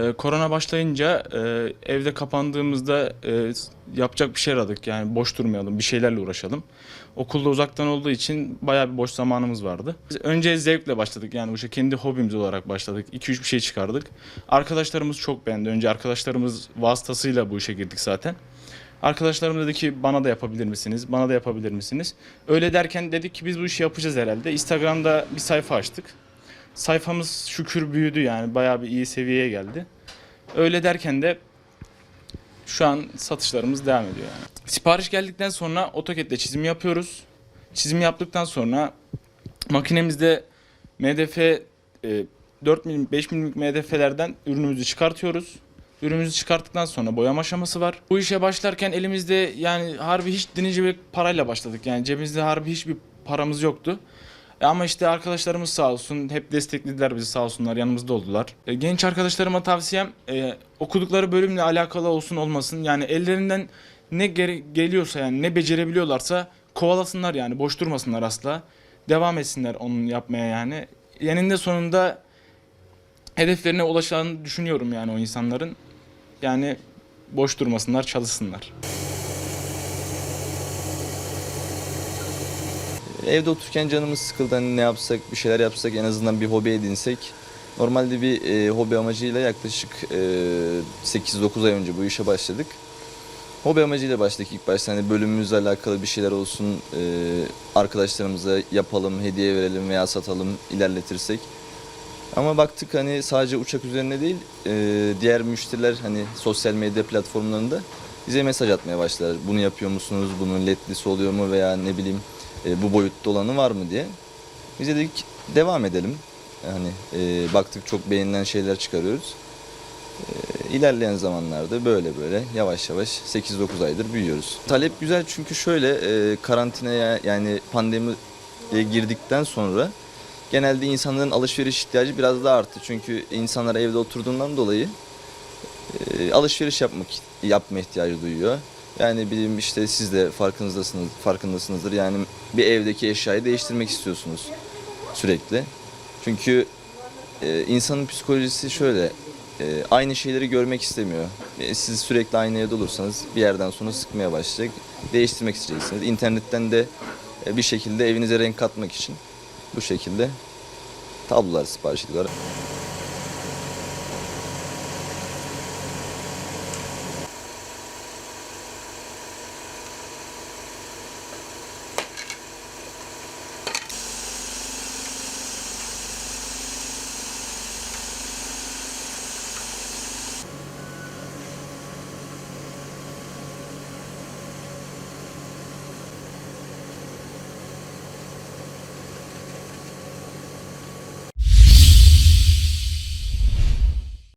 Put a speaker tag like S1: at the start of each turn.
S1: Ee, korona başlayınca e, evde kapandığımızda e, yapacak bir şey aradık. Yani boş durmayalım, bir şeylerle uğraşalım. Okulda uzaktan olduğu için bayağı bir boş zamanımız vardı. Biz önce zevkle başladık. Yani bu şey kendi hobimiz olarak başladık. 2-3 bir şey çıkardık. Arkadaşlarımız çok beğendi. Önce arkadaşlarımız vasıtasıyla bu işe girdik zaten. Arkadaşlarım dedi ki bana da yapabilir misiniz? Bana da yapabilir misiniz? Öyle derken dedik ki biz bu işi yapacağız herhalde. Instagram'da bir sayfa açtık. Sayfamız şükür büyüdü yani bayağı bir iyi seviyeye geldi. Öyle derken de şu an satışlarımız devam ediyor yani. Sipariş geldikten sonra AutoCAD'le çizim yapıyoruz. Çizim yaptıktan sonra makinemizde MDF e, 4 milim 5 milimlik MDF'lerden ürünümüzü çıkartıyoruz. Ürünümüzü çıkarttıktan sonra boyama aşaması var. Bu işe başlarken elimizde yani harbi hiç dinici bir parayla başladık. Yani cebimizde harbi hiçbir paramız yoktu. E Ama işte arkadaşlarımız sağ olsun hep desteklediler bizi sağ olsunlar yanımızda oldular. E, Genç arkadaşlarıma tavsiyem e, okudukları bölümle alakalı olsun olmasın. Yani ellerinden ne geliyorsa yani ne becerebiliyorlarsa kovalasınlar yani boş durmasınlar asla. Devam etsinler onun yapmaya yani. Eninde sonunda hedeflerine ulaşacağını düşünüyorum yani o insanların. Yani boş durmasınlar, çalışsınlar.
S2: Evde otururken canımız sıkıldı hani ne yapsak bir şeyler yapsak en azından bir hobi edinsek. Normalde bir e, hobi amacıyla yaklaşık e, 8-9 ay önce bu işe başladık. Hobi amacıyla başladık ilk başta hani bölümümüzle alakalı bir şeyler olsun e, arkadaşlarımıza yapalım, hediye verelim veya satalım ilerletirsek. Ama baktık hani sadece uçak üzerine değil e, diğer müşteriler hani sosyal medya platformlarında bize mesaj atmaya başladılar. Bunu yapıyor musunuz? Bunun ledlisi oluyor mu veya ne bileyim e, bu boyutta olanı var mı diye. Biz de dedik devam edelim. Hani e, baktık çok beğenilen şeyler çıkarıyoruz. E, ilerleyen zamanlarda böyle böyle yavaş yavaş 8-9 aydır büyüyoruz. Talep güzel çünkü şöyle e, karantinaya yani pandemiye girdikten sonra genelde insanların alışveriş ihtiyacı biraz daha arttı. Çünkü insanlar evde oturduğundan dolayı e, alışveriş yapmak yapma ihtiyacı duyuyor. Yani bileyim işte siz de farkındasınız farkındasınızdır. Yani bir evdeki eşyayı değiştirmek istiyorsunuz sürekli. Çünkü e, insanın psikolojisi şöyle e, aynı şeyleri görmek istemiyor. E, siz sürekli aynı evde olursanız bir yerden sonra sıkmaya başlayacak. Değiştirmek isteyeceksiniz. İnternetten de e, bir şekilde evinize renk katmak için bu şekilde tablolar sipariş ediyorlar.